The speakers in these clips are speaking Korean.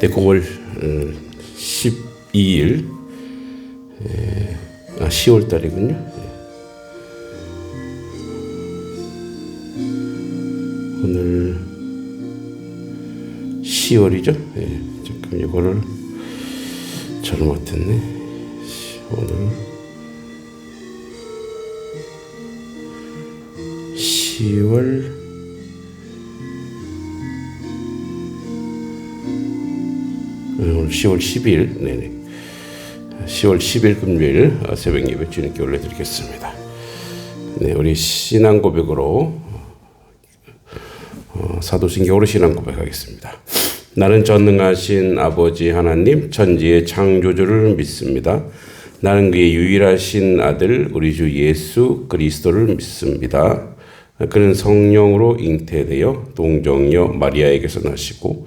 네, 9월 12일 아 10월 달이군요. 오늘 10월이죠. 예, 잠깐 이거를 잘못했네. 오늘 10월 오늘 10월 10일 네네 10월 10일 금요일 어, 새벽 예배 주님께 올려드리겠습니다. 네 우리 신앙 고백으로 어, 사도신경으로 신앙 고백하겠습니다. 나는 전능하신 아버지 하나님 천지의 창조주를 믿습니다. 나는 그의 유일하신 아들 우리 주 예수 그리스도를 믿습니다. 그는 성령으로 잉태되어 동정녀 마리아에게서 나시고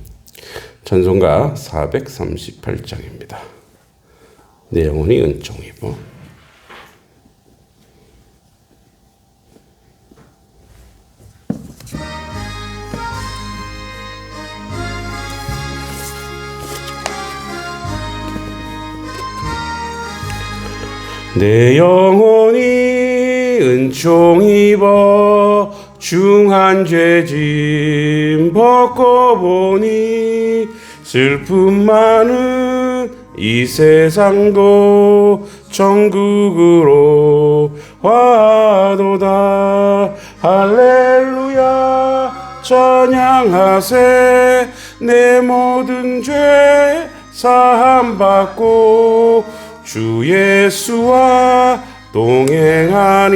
찬송가 438장입니다. 내 영혼이 은총이고 내 영혼이 은총 입어 중한 죄짐 벗고 보니 슬픔 많은 이 세상도 천국으로 와도다. 할렐루야. 찬양하세. 내 모든 죄 사함 받고 주 예수와 동행하니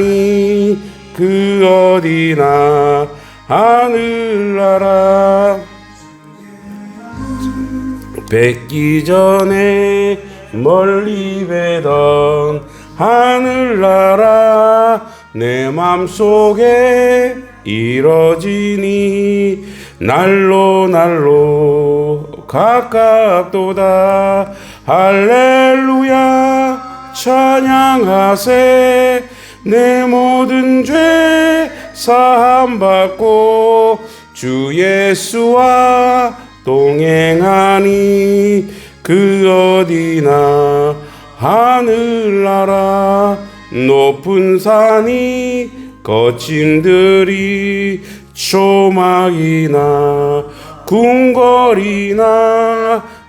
그 어디나 하늘나라 뵙기 전에 멀리 뵈던 하늘나라 내 맘속에 이뤄지니 날로 날로 가깝도다. 할렐루야 찬양하세. 내 모든 죄 사함 받고 주 예수와 동행하니 그 어디나 하늘나라 높은 산이 거친들이 초막이나 궁궐이나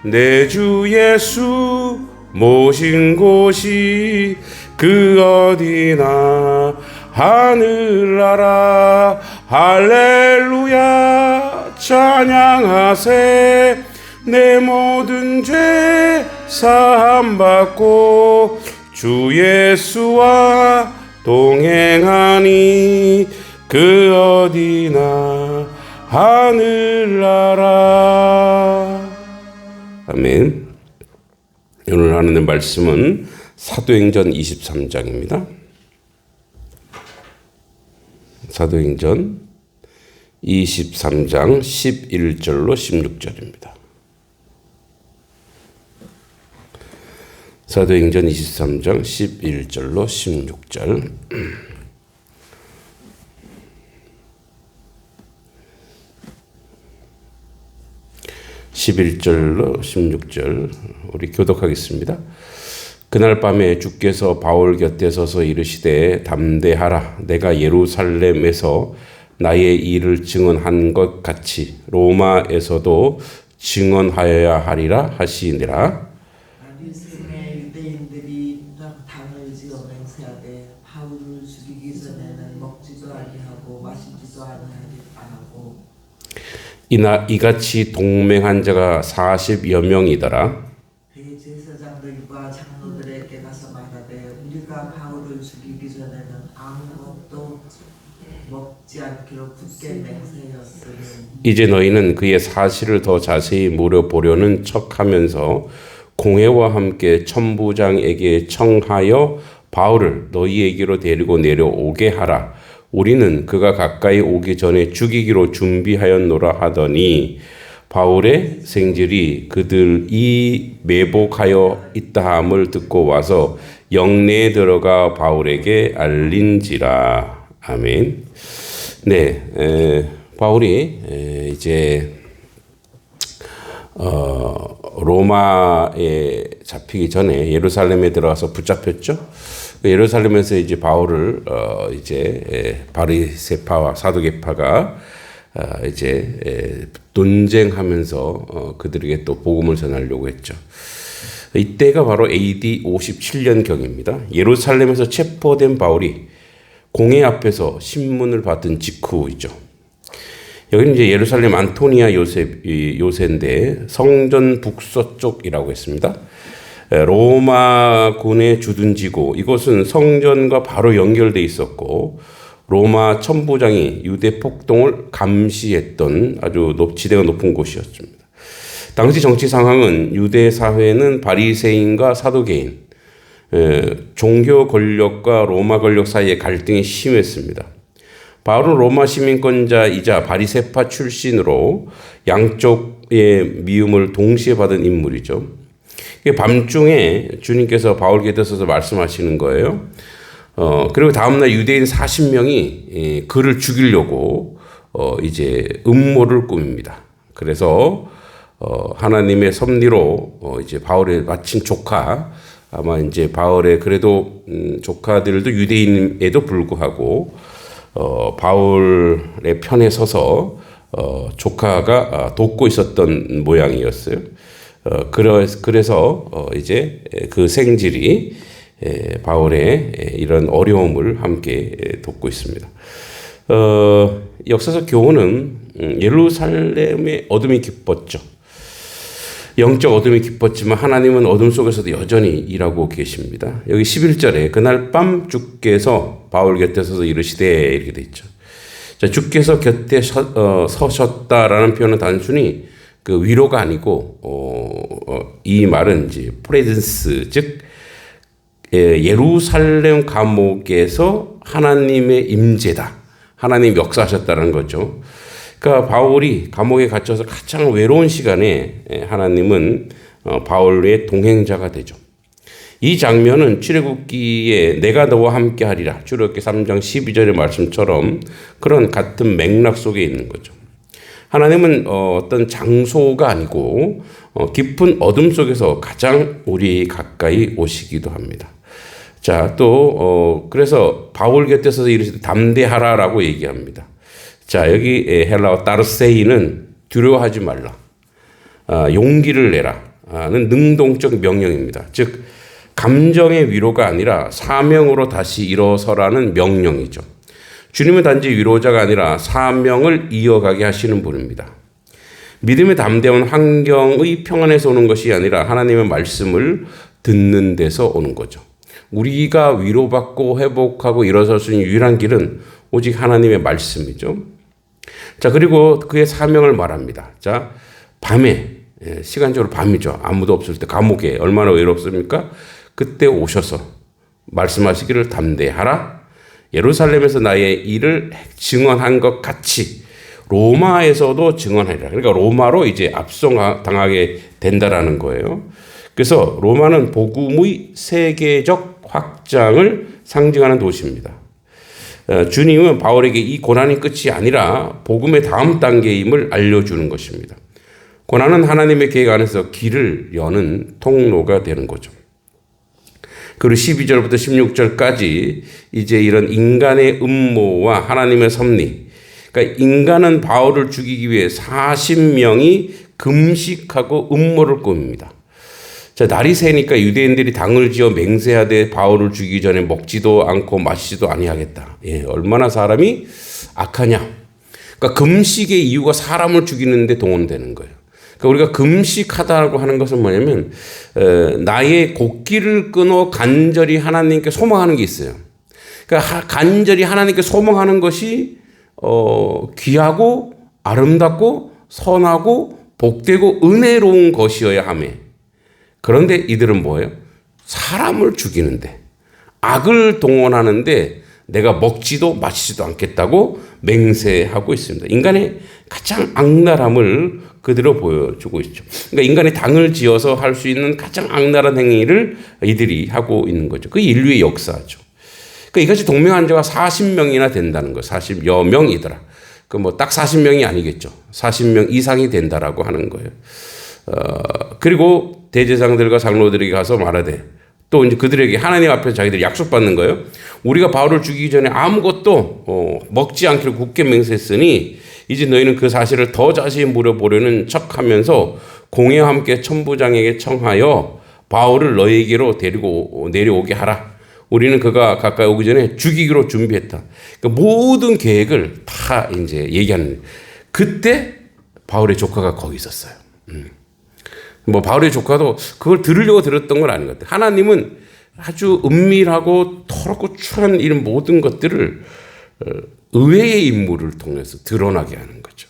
내 주 예수 모신 곳이 그 어디나 하늘나라. 할렐루야 찬양하세 내 모든 죄 사함 받고 주 예수와 동행하니 그 어디나 하늘나라 아멘. 오늘 하는 말씀은 사도행전 23장입니다. 사도행전 23장 11절로 16절입니다. 사도행전 23장 11절로 16절 11절로 16절 우리 교독하겠습니다. 그날 밤에 주께서 바울 곁에 서서 이르시되 담대하라 내가 예루살렘에서 나의 일을 증언한 것 같이 로마에서도 증언하여야 하리라 하시니라. 이나 이같이 동맹한 자가 40여 명이더라. 그의 제사장들과 장로들에게 가서 말하되 우리가 바울을 죽이기 전에는 아무것도 먹지 않기로 굳게 맹세하였으니 이제 너희는 그의 사실을 더 자세히 물어보려는 척하면서 공회와 함께 천부장에게 청하여 바울을 너희에게로 데리고 내려오게 하라. 우리는 그가 가까이 오기 전에 죽이기로 준비하였노라 하더니 바울의 생질이 그들이 매복하여 있다함을 듣고 와서 영내에 들어가 바울에게 알린지라. 아멘. 네, 에, 바울이 에, 이제 어, 로마에 잡히기 전에 예루살렘에 들어가서 붙잡혔죠. 그 예루살렘에서 이제 바울을 어, 이제 에, 바리세파와 사두개파가 어, 이제 에, 논쟁하면서 어, 그들에게 또 복음을 전하려고 했죠. 이때가 바로 AD 57년 경입니다. 예루살렘에서 체포된 바울이 공회 앞에서 신문을 받은 직후이죠. 여기는 이제 예루살렘 안토니아 요셉 이 요새인데 성전 북서쪽이라고 했습니다. 에, 로마군의 주둔지고 이곳은 성전과 바로 연결돼 있었고 로마 천부장이 유대 폭동을 감시했던 아주 높, 지대가 높은 곳이었습니다. 당시 정치 상황은 유대 사회는 바리새인과 사두개인, 에, 종교 권력과 로마 권력 사이의 갈등이 심했습니다. 바울은 로마 시민권자이자 바리세파 출신으로 양쪽의 미움을 동시에 받은 인물이죠. 밤중에 주님께서 바울 곁에 서서 말씀하시는 거예요. 어, 그리고 다음날 유대인 40명이 그를 죽이려고 어, 이제 음모를 꾸밉니다. 그래서 어, 하나님의 섭리로 어, 이제 바울의 마친 조카 아마 이제 바울의 그래도 음, 조카들도 유대인에도 불구하고 어, 바울의 편에 서서 어, 조카가 아, 돕고 있었던 모양이었어요. 어, 그러, 그래서 어, 이제 그 생질이 에, 바울의 에, 이런 어려움을 함께 에, 돕고 있습니다. 어, 역사적 교훈은 음, 예루살렘의 어둠이 깊었죠. 영적 어둠이 깊었지만 하나님은 어둠 속에서도 여전히 일하고 계십니다. 여기 11절에 그날 밤 주께서 바울 곁에 서서 이르시되 이렇게 돼 있죠. 자, 주께서 곁에 서, 어, 서셨다라는 표현은 단순히 그 위로가 아니고 어, 어, 이 말은 이제 프레젠스 즉 예, 예루살렘 감옥에서 하나님의 임재다. 하나님 역사하셨다는 거죠. 그러니까 바울이 감옥에 갇혀서 가장 외로운 시간에 예, 하나님은 어, 바울의 동행자가 되죠. 이 장면은 출애굽기에 내가 너와 함께 하리라. 출애굽기 3장 12절의 말씀처럼 그런 같은 맥락 속에 있는 거죠. 하나님은 어, 어떤 장소가 아니고 어, 깊은 어둠 속에서 가장 우리 가까이 오시기도 합니다. 자, 또 어, 그래서 바울 곁에서 이르시되 담대하라라고 얘기합니다. 자, 여기 헬라어 따르세이는 두려워하지 말라. 아, 용기를 내라는 능동적 명령입니다. 즉 감정의 위로가 아니라 사명으로 다시 일어서라는 명령이죠. 주님은 단지 위로자가 아니라 사명을 이어가게 하시는 분입니다. 믿음의 담대한 환경의 평안에서 오는 것이 아니라 하나님의 말씀을 듣는 데서 오는 거죠. 우리가 위로받고 회복하고 일어설 수 있는 유일한 길은 오직 하나님의 말씀이죠. 자, 그리고 그의 사명을 말합니다. 자, 밤에, 예, 시간적으로 밤이죠. 아무도 없을 때 감옥에 얼마나 외롭습니까? 그때 오셔서 말씀하시기를 담대하라. 예루살렘에서 나의 일을 증언한 것 같이 로마에서도 증언하리라. 그러니까 로마로 이제 압송당하게 된다라는 거예요. 그래서 로마는 복음의 세계적 확장을 상징하는 도시입니다. 어, 주님은 바울에게 이 고난이 끝이 아니라 복음의 다음 단계임을 알려주는 것입니다. 고난은 하나님의 계획 안에서 길을 여는 통로가 되는 거죠. 그리고 12절부터 16절까지 이제 이런 인간의 음모와 하나님의 섭리. 그러니까 인간은 바울을 죽이기 위해 40명이 금식하고 음모를 꾸밉니다. 자, 날이 새니까 유대인들이 당을 지어 맹세하되 바울을 죽이기 전에 먹지도 않고 마시지도 아니하겠다. 예, 얼마나 사람이 악하냐. 그러니까 금식의 이유가 사람을 죽이는데 동원되는 거예요. 그러니까 우리가 금식하다고 하는 것은 뭐냐면 어, 나의 곡기를 끊어 간절히 하나님께 소망하는 게 있어요. 그러니까 하, 간절히 하나님께 소망하는 것이 어, 귀하고 아름답고 선하고 복되고 은혜로운 것이어야 하매 그런데 이들은 뭐예요? 사람을 죽이는데 악을 동원하는데 내가 먹지도 마시지도 않겠다고 맹세하고 있습니다. 인간의 가장 악랄함을 그대로 보여주고 있죠. 그러니까 인간이 당을 지어서 할 수 있는 가장 악랄한 행위를 이들이 하고 있는 거죠. 그 인류의 역사죠. 그러니까 이것이 동명한 자가 40명이나 된다는 거예요. 40여 명이더라. 그 뭐 딱 40명이 아니겠죠. 40명 이상이 된다라고 하는 거예요. 어, 그리고 대제사장들과 장로들에게 가서 말하되 또 이제 그들에게 하나님 앞에서 자기들이 약속받는 거예요. 우리가 바울을 죽이기 전에 아무것도 어, 먹지 않기로 굳게 맹세했으니 이제 너희는 그 사실을 더 자세히 물어보려는 척하면서 공회와 함께 천부장에게 청하여 바울을 너희에게로 데리고 내려오게 하라. 우리는 그가 가까이 오기 전에 죽이기로 준비했다. 그러니까 모든 계획을 다 이제 얘기하는. 그때 바울의 조카가 거기 있었어요. 음. 뭐 바울의 조카도 그걸 들으려고 들었던 건 아닌 것 같아요. 하나님은 아주 은밀하고 더럽고 추한 이런 모든 것들을 어, 의외의 인물을 통해서 드러나게 하는 거죠.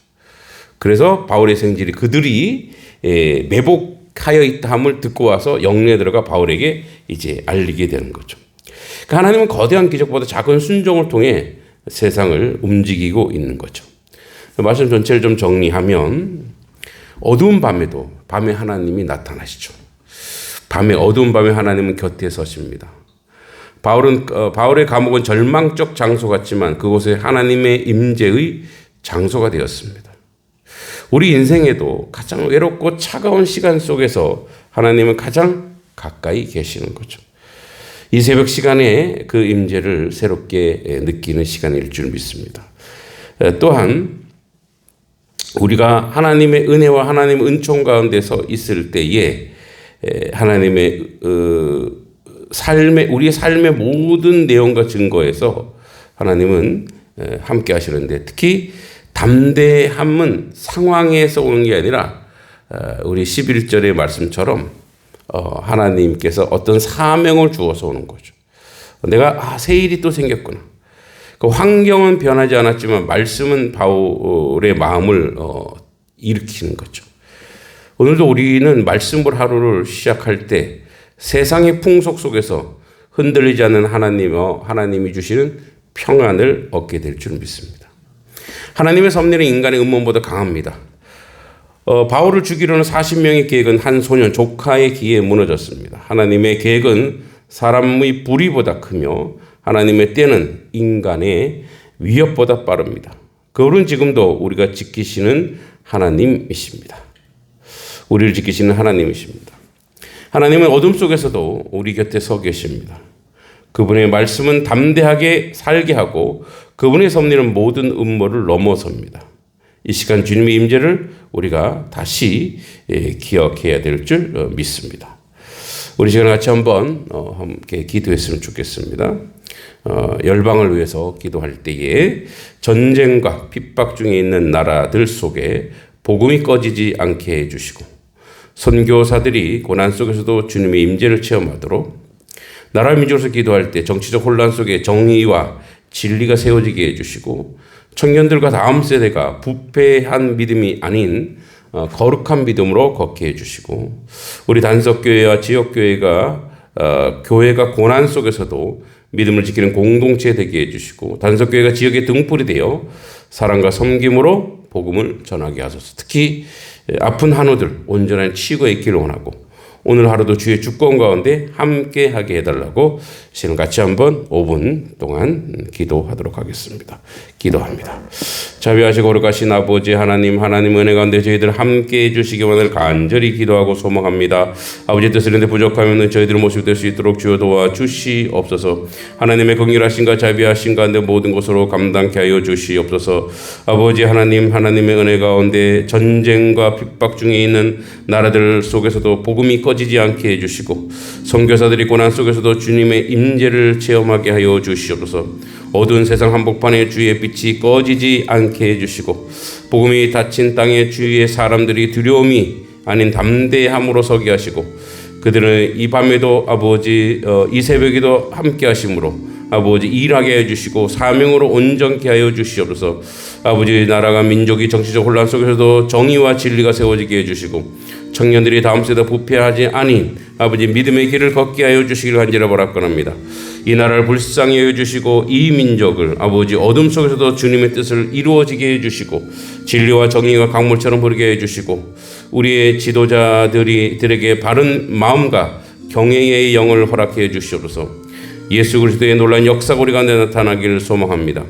그래서 바울의 생질이 그들이 에, 매복하여 있다함을 듣고 와서 영내에 들어가 바울에게 이제 알리게 되는 거죠. 그러니까 하나님은 거대한 기적보다 작은 순종을 통해 세상을 움직이고 있는 거죠. 말씀 전체를 좀 정리하면 어두운 밤에도 밤에 하나님이 나타나시죠. 밤에 어두운 밤에 하나님은 곁에 서십니다. 바울은 어, 바울의 감옥은 절망적 장소 같지만 그곳에 하나님의 임재의 장소가 되었습니다. 우리 인생에도 가장 외롭고 차가운 시간 속에서 하나님은 가장 가까이 계시는 거죠. 이 새벽 시간에 그 임재를 새롭게 느끼는 시간일 줄 믿습니다. 또한 우리가 하나님의 은혜와 하나님의 은총 가운데서 있을 때에 하나님의 어, 삶의 우리의 삶의 모든 내용과 증거에서 하나님은 함께 하시는데 특히 담대함은 상황에서 오는 게 아니라 어, 우리 11절의 말씀처럼 어, 하나님께서 어떤 사명을 주어서 오는 거죠. 내가 아, 새 일이 또 생겼구나. 그 환경은 변하지 않았지만 말씀은 바울의 마음을 어, 일으키는 거죠. 오늘도 우리는 말씀을 하루를 시작할 때 세상의 풍속 속에서 흔들리지 않는 하나님어 하나님이 주시는 평안을 얻게 될 줄 믿습니다. 하나님의 섭리는 인간의 음모보다 강합니다. 어, 바울을 죽이려는 40명의 계획은 한 소년 조카의 기에 무너졌습니다. 하나님의 계획은 사람의 불의보다 크며 하나님의 때는 인간의 위협보다 빠릅니다. 그분은 지금도 우리가 지키시는 하나님이십니다. 우리를 지키시는 하나님이십니다. 하나님은 어둠 속에서도 우리 곁에 서 계십니다. 그분의 말씀은 담대하게 살게 하고 그분의 섭리는 모든 음모를 넘어섭니다. 이 시간 주님의 임재를 우리가 다시 예, 기억해야 될줄 어, 믿습니다. 우리 시간 같이 한번 어, 함께 기도했으면 좋겠습니다. 어, 열방을 위해서 기도할 때에 전쟁과 핍박 중에 있는 나라들 속에 복음이 꺼지지 않게 해주시고 선교사들이 고난 속에서도 주님의 임재를 체험하도록 나라 민족에서 기도할 때 정치적 혼란 속에 정의와 진리가 세워지게 해주시고 청년들과 다음 세대가 부패한 믿음이 아닌 어, 거룩한 믿음으로 걷게 해주시고 우리 단석교회와 지역교회가 어, 교회가 고난 속에서도 믿음을 지키는 공동체 되게 해주시고 단석교회가 지역의 등불이 되어 사랑과 섬김으로 복음을 전하게 하소서. 특히 아픈 한우들 온전한 치유가 있기를 원하고 오늘 하루도 주의 주권 가운데 함께 하게 해달라고 시는 같이 한번 5분 동안 기도하도록 하겠습니다. 기도합니다. 자비하시고 거룩하신 아버지 하나님 하나님 은혜 가운데 저희들 함께 해주시기만을 간절히 기도하고 소망합니다. 아버지 뜻을 인데 부족하면 저희들 모습 될 수 있도록 주여 도와 주시옵소서. 하나님의 긍휼하신가 자비하신 가운데 모든 것으로 감당케 하여 주시옵소서. 아버지 하나님 하나님의 은혜 가운데 전쟁과 핍박 중에 있는 나라들 속에서도 복음이 꺼 지지 않게 해주시고 선교사들이 고난 속에서도 주님의 임재를 체험하게 하여 주시옵소서. 어두운 세상 한복판에 주의 빛이 꺼지지 않게 해주시고 복음이 닫힌 땅에 주의 사람들이 두려움이 아닌 담대함으로 서게 하시고 그들은 이 밤에도 아버지 어, 이 새벽에도 함께 하심으로 아버지 일하게 해주시고 사명으로 온전케 하여 주시옵소서 아버지 나라가 민족이 정치적 혼란 속에서도 정의와 진리가 세워지게 해주시고 청년들이 다음 세대 부패하지 아닌 아버지 믿음의 길을 걷게 하여 주시기를 간절히 바랍니다. 이 나라를 불쌍히 여겨 주시고 이 민족을 아버지 어둠 속에서도 주님의 뜻을 이루어지게 해 주시고 진리와 정의가 강물처럼 흐르게 해 주시고 우리의 지도자들이 들에게 바른 마음과 경외의 영을 허락해 주시옵소서. 예수 그리스도의 역사가 우리 가운데 나타나기를 소망합니다.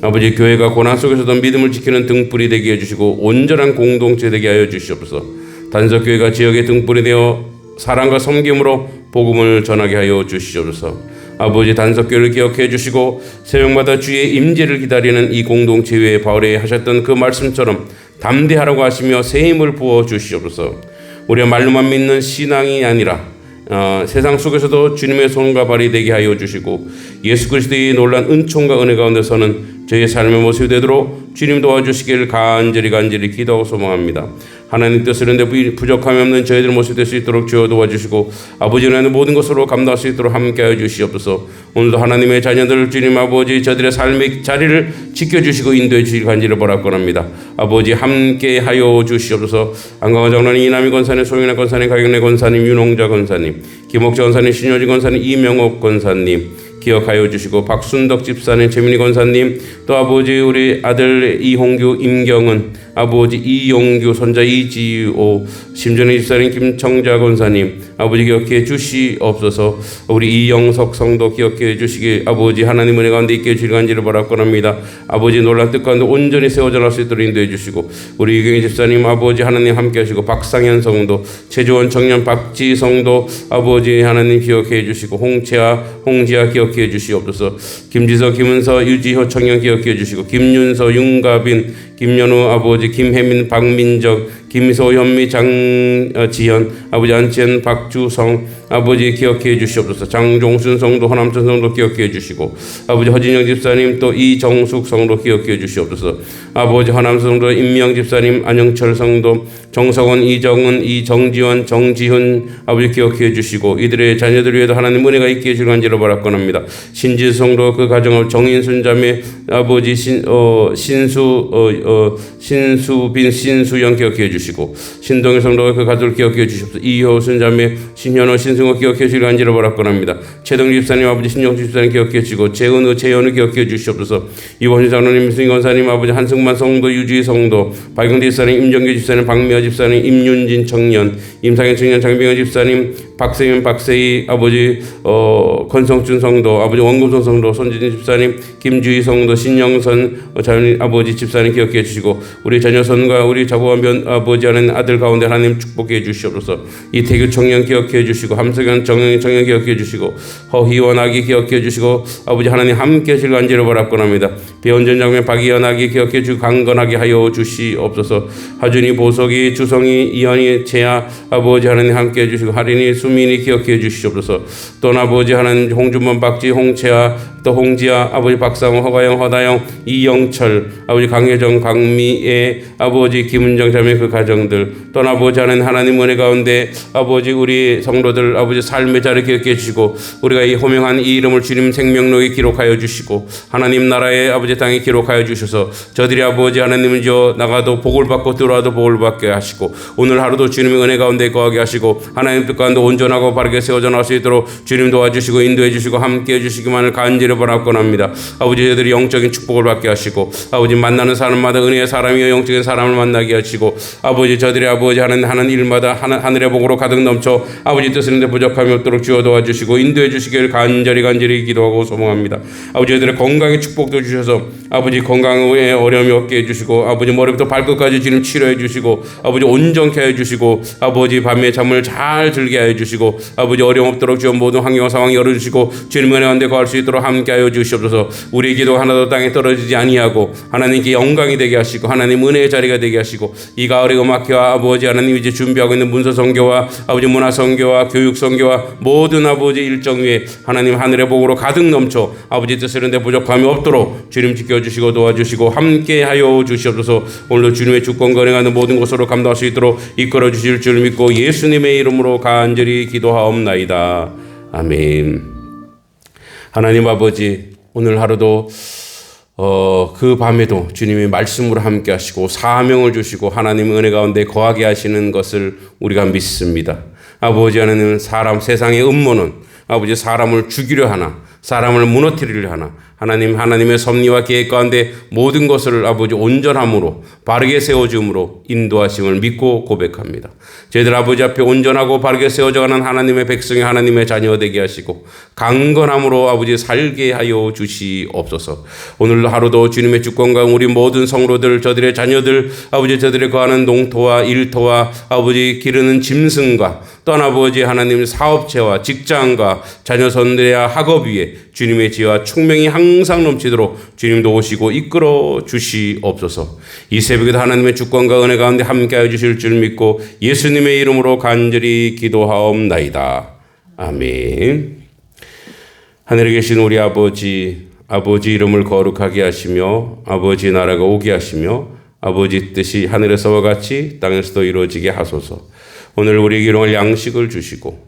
아버지 교회가 고난 속에서도 믿음을 지키는 등불이 되게 해주시고 온전한 공동체 되게 하여 주시옵소서. 단석 교회가 지역의 등불이 되어 사랑과 섬김으로 복음을 전하게 하여 주시옵소서. 아버지 단석 교회를 기억해 주시고 새벽마다 주의 임재를 기다리는 이 공동체 위에 바울이 하셨던 그 말씀처럼 담대하라고 하시며 새 힘을 부어 주시옵소서. 우리가 말로만 믿는 신앙이 아니라 어, 세상 속에서도 주님의 손과 발이 되게 하여 주시고 예수 그리스도의 놀란 은총과 은혜 가운데 서는 저희의 삶의 모습이 되도록 주님 도와주시기를 간절히 간절히 기도하고 소망합니다. 하나님 했는데 부족함이 없는 저희들 모습 될 수 있도록 주여 도와주시고 아버지 은혜는 모든 것으로 감당할 수 있도록 함께하여 주시옵소서. 오늘도 하나님의 자녀들 주님 아버지 저들의 삶의 자리를 지켜주시고 인도해 주시길 간절히 바라건합니다. 아버지 함께하여 주시옵소서. 안강화 장로님 이남희 권사님 소영이나 권사님 가경래 권사님 윤홍자 권사님 김옥자 권사님 신효지 권사님 이명옥 권사님 기억하여 주시고 박순덕 집사님, 최민희 권사님, 또 아버지 우리 아들 이홍규, 임경은 아버지 이용규, 손자 이지호, 심전희 집사님, 김청자 권사님, 아버지 기억해 주시옵소서. 우리 이영석 성도 기억해 주시기 아버지 하나님 은혜 가운데 있게 주길 간절히 바라건합니다. 아버지 놀란 뜻 가운데 온전히 세워져 날 수 있도록 인도해 주시고 우리 이경희 집사님 아버지 하나님 함께 하시고 박상현 성도, 최조원 청년 박지 성도 아버지 하나님 기억해 주시고 홍채아, 홍지아 기억 해 주시옵소서. 김지서, 김은서, 유지효 청년 기억해 주시고 김윤서, 윤가빈, 김연우 아버지, 김혜민, 박민정, 김소, 현미, 장지현, 아버지 안치현, 박주성, 아버지 기억해 주시옵소서. 장종순 성도, 허남천 성도 기억해 주시고, 아버지 허진영 집사님 또 이정숙 성도 기억해 주시옵소서. 아버지 허남 성도, 임명 집사님, 안영철 성도, 정석원, 이정은, 이정지원, 정지훈 아버지 기억해 주시고 이들의 자녀들 위에도 하나님 은혜가 있게 해주길 간절히 바라건합니다. 신지 성도 그 가정을 정인순 자매 아버지 신, 어, 신수 어, 어, 신수빈 신수영 기억해 주시고 신동일 성도가 그 가족을 기억해 주시옵소서. 이효순 자매 신현호 신 승호 기억해 주길 간절히 바라건합니다. 최동 집사님 아버지 신영주 집사님 기억해 주시고 재은우 재현우 기억해 주시옵소서. 이원희 장로님 승희 권사님 아버지 한승만 성도 유주희 성도 박영대 집사님 임정규 집사님 박미아 집사님 임윤진 청년 임상현 청년 장병현 집사님 박세윤 박세희 아버지 어, 권성준 성도 아버지 원금성 성도 손진진 집사님 김주희 성도 신영선 어, 자연 아버지 집사님 기억해 주시고 우리 자녀선과 우리 자부한 변 아버지 하는 아들 가운데 하나님 축복해 주시옵소서 이태규 청년 기억해 주시고 함 석현 정영 청년 기억해 주시고 허희원 아기 기억해 주시고 아버지 하나님 함께 하실 간절히 바랍건합니다. 배원전 장면 박이현 아기 기억해 주고 강건하게 하여 주시옵소서. 하준이 보석이 주성이 이현이 재아 아버지 하나님 함께 해 주시고 할인이 수민이 기억해 주시옵소서. 또 아버지 하나님 홍준범 박지 홍채아 또 홍지아 아버지 박상호 허가영 허다영 이영철 아버지 강혜정 강미애 아버지 김은정 자매 그 가정들 또 아버지 하나님 하나님 은혜 가운데 아버지 우리 성도들 아버지 삶의 자리 기억해 주시고 우리가 이 호명한 이 이름을 주님 생명록에 기록하여 주시고 하나님 나라의 아버지 땅에 기록하여 주셔서 저들이 아버지 하나님은 저 나가도 복을 받고 들어와도 복을 받게 하시고 오늘 하루도 주님의 은혜 가운데 거하게 하시고 하나님 뜻 가운데 온전하고 바르게 세워져 나올 수 있도록 주님 도와주시고 인도해 주시고 함께 해 주시기만을 간절히 바라건합니다. 아버지 저들이 영적인 축복을 받게 하시고 아버지 만나는 사람마다 은혜의 사람이여 영적인 사람을 만나게 하시고 아버지 저들이 아버지 하는 하는 일마다 하늘, 하늘의 복으로 가득 넘쳐 아버지 뜻을 부족함이 없도록 주어 도와주시고 인도해 주시기를 간절히 간절히 기도하고 소망합니다. 아버지 저들의 건강의 축복도 주셔서 아버지 건강에 어려움이 없게 해주시고 아버지 머리부터 발끝까지 지금 치료해 주시고 아버지 온전케 해 주시고 아버지 밤에 잠을 잘 들게 해 주시고 아버지 어려움 없도록 주여 모든 환경과 상황 열어주시고 주님 은혜 가운데 거할 수 있도록 함께 하여 주시옵소서. 우리 기도 하나도 땅에 떨어지지 아니하고 하나님께 영광이 되게 하시고 하나님 은혜의 자리가 되게 하시고 이 가을의 음악회와 아버지 하나님 이제 준비하고 있는 문서 선교와 아버지 문화 선교와 교육 선교와 모든 아버지 일정 위에 하나님 하늘의 복으로 가득 넘쳐 아버지 뜻을 인데 부족함이 없도록 주님 지켜주시고 도와주시고 함께 하여 주시옵소서. 오늘도 주님의 주권 거행하는 모든 것으로 감당할 수 있도록 이끌어 주실 줄 믿고 예수님의 이름으로 간절히 기도하옵나이다. 아멘. 하나님 아버지 오늘 하루도 어, 그 밤에도 주님이 말씀으로 함께 하시고 사명을 주시고 하나님 은혜 가운데 거하게 하시는 것을 우리가 믿습니다. 아버지 하나님 사람 세상의 음모는 아버지 사람을 죽이려 하나 사람을 무너뜨리려 하나 하나님 하나님의 섭리와 계획 가운데 모든 것을 아버지 온전함으로 바르게 세워줌으로 인도하심을 믿고 고백합니다. 저희들 아버지 앞에 온전하고 바르게 세워져가는 하나님의 백성이 하나님의 자녀 되게 하시고 강건함으로 아버지 살게 하여 주시옵소서. 오늘 하루도 주님의 주권과 우리 모든 성로들 저들의 자녀들 아버지 저들의 거하는 농토와 일터와 아버지 기르는 짐승과 아버지 하나님 사업체와 직장과 자녀 선들의 학업 위에 주님의 지혜와 충명이 항상 넘치도록 주님도 오시고 이끌어 주시옵소서. 이 새벽에도 하나님의 주권과 은혜 가운데 함께하여 주실 줄 믿고 예수님의 이름으로 간절히 기도하옵나이다. 아멘. 하늘에 계신 우리 아버지, 아버지 이름을 거룩하게 하시며 아버지 나라가 오게 하시며 아버지 뜻이 하늘에서와 같이 땅에서도 이루어지게 하소서. 오늘 우리에게 일용할 양식을 주시고